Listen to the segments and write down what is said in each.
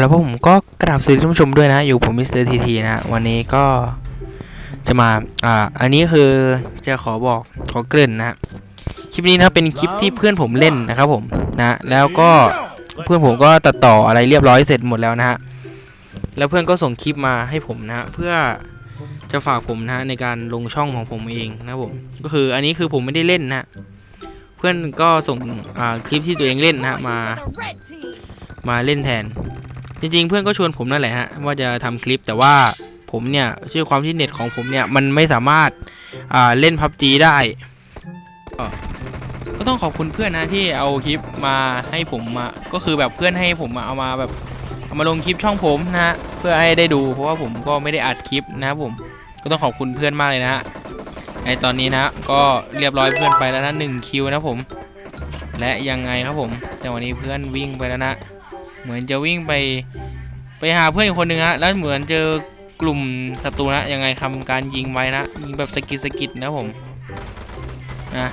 แล้วพวกผมก็กราบสวัสดีท่านผู้ชมด้วยนะ อยู่ผมมิสเตอร์ทีทีนะ วันนี้ก็จะมา อ่า อันนี้คือจะขอบอกขอเกริ่นนะ คลิปนี้นะเป็นคลิปที่เพื่อนผมเล่นนะครับผมนะ แล้วก็เพื่อนผมก็ตัดต่ออะไรเรียบร้อยเสร็จหมดแล้วนะฮะ แล้วเพื่อนก็ส่งคลิปมาให้ผมนะ เพื่อจะฝากผมนะในการลงช่องของผมเองนะผม ก็คืออันนี้คือผมไม่ได้เล่นนะ เพื่อนก็ส่งอ่าคลิปที่ตัวเองเล่นนะมา มาเล่นแทน จริงๆ เพื่อนก็ชวนผมนั่นแหละฮะว่าจะทำคลิปแต่ว่าผมเนี่ยชื่อความที่เน็ตของผมเนี่ยมันไม่สามารถอ่าเล่นพับจีได้ก็ก็ต้องขอบคุณเพื่อนนะที่เอาคลิปมาให้ผมมาก็คือแบบเพื่อนให้ผมมาเอามาแบบเอามาลงคลิปช่องผมนะฮะเพื่อให้ได้ดู เพราะว่าผมก็ไม่ได้อัดคลิปนะครับผมก็ต้องขอบคุณเพื่อนมากเลยนะฮะในตอนนี้นะก็เรียบร้อยเพื่อนไปแล้วนะหนึ่งคิวนะผม และยังไงครับผมแต่วันนี้เพื่อนวิ่งไปแล้วนะ เหมือนจะวิ่งไปไปหาเพื่อนอีกคนหนึ่งฮะแล้วเหมือนเจอกลุ่มศัตรูนะยังไงทำการยิงไว้นะยิงแบบสกิดสกิดนะผมนะ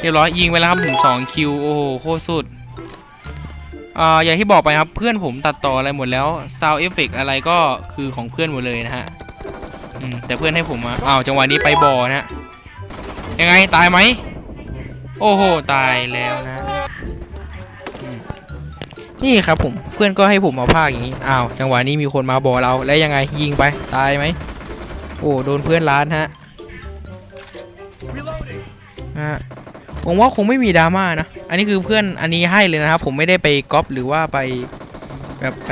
เรียบร้อยยิงไปแล้วครับถึงสองคิวโอ้โหโคตรสุดอ่าอย่างที่บอกไปครับเพื่อนผมตัดต่ออะไรหมดแล้วซาวเอฟเฟกอะไรก็คือของเพื่อนหมดเลยนะฮะอืมแต่เพื่อนให้ผมมาอ้าวจังหวะนี้ไปบ่อนะยังไงตายไหมโอ้โหตายแล้วนะ นี่ครับผมเพื่อนก็ให้ผมมาพากอย่างนี้อ้าวจังหวะนี้มีคนมาบอเราแล้วยังไงยิงไปตายไหมโอ้โดนเพื่อนล้านฮะฮะผมว่าคงไม่มีดราม่านะอันนี้คือเพื่อนอันนี้ให้เลยนะครับผมไม่ได้ไปก๊อปหรือว่าไปแบบไป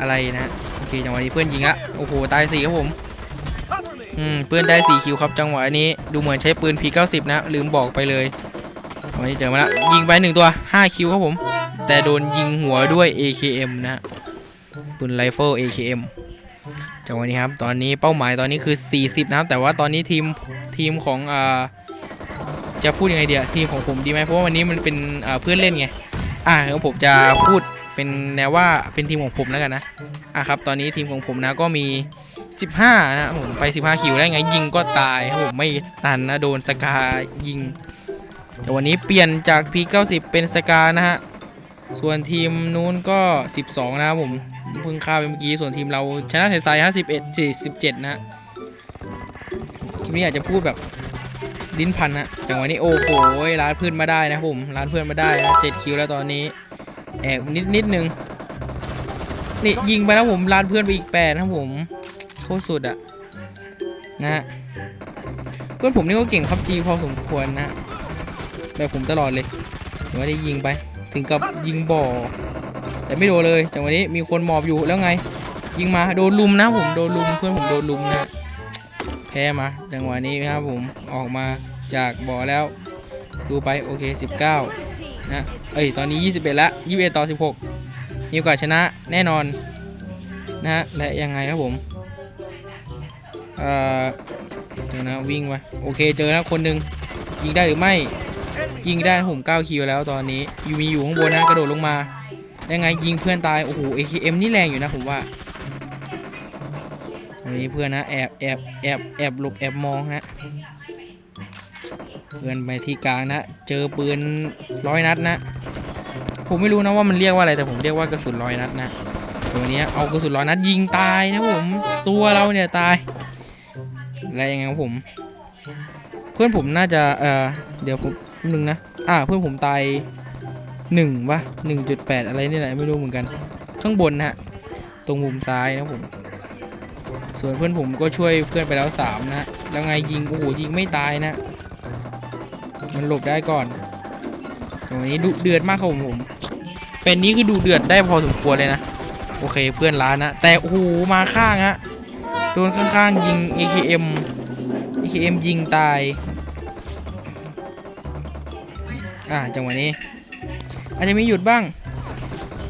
อะไรนะโอเคจังหวะนี้เพื่อนยิงละโอ้โหตายสี่ครับผมอืมเพื่อนได้สี่คิวครับจังหวะนี้ดูเหมือนใช้ปืน P90 นะลืมบอกไปเลยวันนี้เจอมาแล้วยิงไปหนึ่งตัวห้าคิวครับผม แต่โดนยิงหัวด้วย AKM นะฮะปืนไรเฟิล AKM จังหวะนี้ครับ ตอนนี้เป้าหมายตอนนี้คือ 40 นะครับ แต่ว่าตอนนี้ทีมทีมของอ่าจะพูดยังไงเดียทีมของผมดีไหมเพราะว่าวันนี้มันเป็นอ่าเพื่อนเล่นไง อ่างั้นผมจะพูดเป็นแนวว่าเป็นทีมของผมแล้วกันนะ อะครับ ตอนนี้ทีมของผมนะก็มี 15 นะผมไป 15 คิวได้ไง ยิงก็ตายครับผมไม่ตันนะโดนสกายิง แต่วันนี้เปลี่ยนจาก P90 เป็นสกานะฮะ ส่วนทีมนู้นก็ 12 นะครับผมเพิ่งฆ่าไปเมื่อกี้ ส่วนทีมเราชนะใสๆ51 47นะฮะทีนี้อยากจะพูดแบบลิ้นพันนะจังหวะนี้โอ้โหร้านเพื่อนมาได้นะผมร้านเพื่อนมาได้นะ7คิวแล้วตอนนี้แอบนิดนิดนึงนี่ยิงไปแล้วผมร้านเพื่อนไปอีก8นะผมโคตรสุดอะนะฮะเพื่อนผมนี่ก็เก่งพับจีพอสมควรนะแบบผมตลอดเลยเดี๋ยวได้ยิงไป ถึงกับยิงบ่อ แต่ไม่โดนเลยจังหวะนี้มีคนหมอบอยู่แล้วไง ยิงมาโดนลุมนะผมโดนลุมเพื่อนผมโดนลุมนะแพ้มาจังหวะนี้นะครับผมออกมาจากบ่อแล้ว ดูไปโอเค 19 นะเอ้ยตอนนี้ 21ละ21 ต่อ 16 มีโอกาสชนะแน่นอนนะฮะและยังไงครับผมเอ่อเจอนะวิ่งไปโอเคเจอนะคนหนึ่งยิงได้หรือไม่ ยิงได้ผม9คิวแล้วตอนนี้อยู่มีอยู่ข้างบนนะกระโดดลงมายังไงยิงเพื่อนตายโอ้โห AKM นี่แรงอยู่นะผมว่าตอนนี้เพื่อนนะแอบแอบแอบแอบหลบแอบมองนะเพื่อนไปที่กลางนะเจอปืนร้อยนัดนะผมไม่รู้นะว่ามันเรียกว่าอะไรแต่ผมเรียกว่ากระสุนร้อยนัดนะตัวนี้เอากระสุนร้อยนัดยิงตายนะผมตัวเราเนี่ยตายและยังไงครับผม เพื่อนผมน่าจะเอ่อเดี๋ยวผม หนึ่งนะ อ่าเพื่อนผมตายหนึ่งวะหนึ่งจุดแปดอะไรนี่แหละไม่รู้เหมือนกัน ข้างบนนะฮะ ตรงมุมซ้ายนะผม ส่วนเพื่อนผมก็ช่วยเพื่อนไปแล้วสามนะแล้วไงยิงโอ้โหยิงไม่ตายนะ มันหลบได้ก่อนตรงนี้ดุเดือดมากครับผมผมเป็นนี้คือดูเดือดได้พอสมควรเลยนะ โอเคเพื่อนล้านนะ แต่โอ้โหมาข้างฮะโดนข้างๆยิง AKM AKM ยิงตาย อ่าจังหวะนี้ อาจจะมีหยุดบ้าง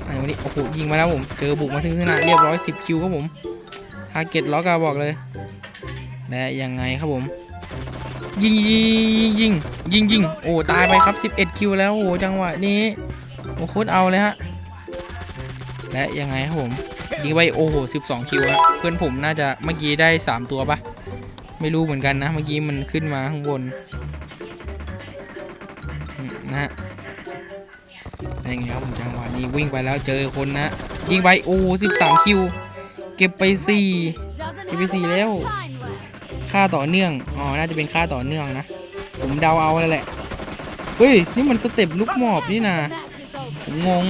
อ่าจังหวะนี้โอ้โหยิงมาแล้วผมเจอบุกมาถึงขนาดเรียบร้อย10คิวครับผมทาร์เก็ตล็อกอะบอกเลย และยังไงครับผม ยิงยิงยิงยิงยิงโอ้ตายไปครับ11คิวแล้วโอ้จังหวะนี้โอ้โคตรเอาเลยฮะและยังไงครับผมยิงไปโอ้โห12คิวฮะเพื่อนผมน่าจะเมื่อกี้ได้3ตัวปะไม่รู้เหมือนกันนะ เมื่อกี้มันขึ้นมาข้างบน นะฮะยังไงครับผมจังหวะนี้วิ่งไปแล้วเจอคนนะยิงไปโอ้สิบสามคิว เก็บไปสี่ Doesn't Give me have the enough Leo. time left. ค่าต่อเนื่อง อ๋อ น่าจะเป็นค่าต่อเนื่องนะ ผมเดาเอาแล้วแหละ เฮ้ย นี่มันสเต็ปลูกหมอบนี่นะงง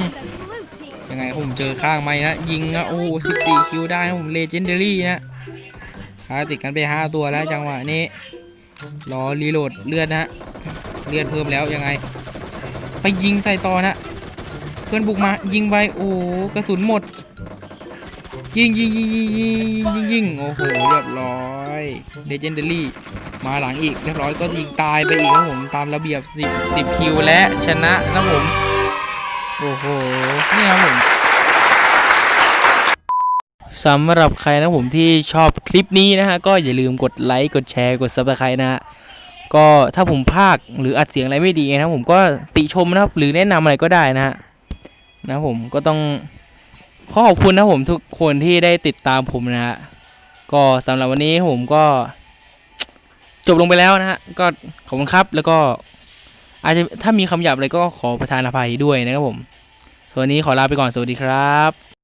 ยังไงผมเจอข้างไม้นะ ยิงนะ โอ้สิบสี่คิวได้นะผมเลเจนเดอรี่นะหาติดกันไปห้าตัวแล้วจังหวะนี้ รอรีโหลดเลือดนะเลือดเพิ่มแล้วยังไง ไปยิงใส่ต่อนะเพื่อนบุกมายิงไปโอ้กระสุนหมด ยิงยิงยิงยิงยิงยิงยิงโอ้โหเรียบร้อยเดจเดอรี่มาหลังอีกเรียบร้อยก็ยิงตายไปอีกครับผมตามระเบียบสิบสิบคิวและชนะนะผมโอ้โหนี่ครับผมสำหรับใครนะผมที่ชอบคลิปนี้นะฮะก็อย่าลืมกดไลค์กดแชร์กดซับสไครต์นะฮะ ก็ถ้าผมพากหรืออัดเสียงอะไรไม่ดีนะครับผมก็ติชมนะครับ หรือแนะนำอะไรก็ได้นะฮะนะผมก็ต้องขอขอบคุณนะผมทุกคนที่ได้ติดตามผมนะฮะก็สำหรับวันนี้ผมก็ จบลงไปแล้วนะฮะก็ขอบคุณครับ แล้วก็ อาจจะถ้ามีคำหยาบอะไรก็ขอประทานอภัยด้วยนะครับผมส่วนนี้ขอลาไปก่อนสวัสดีครับ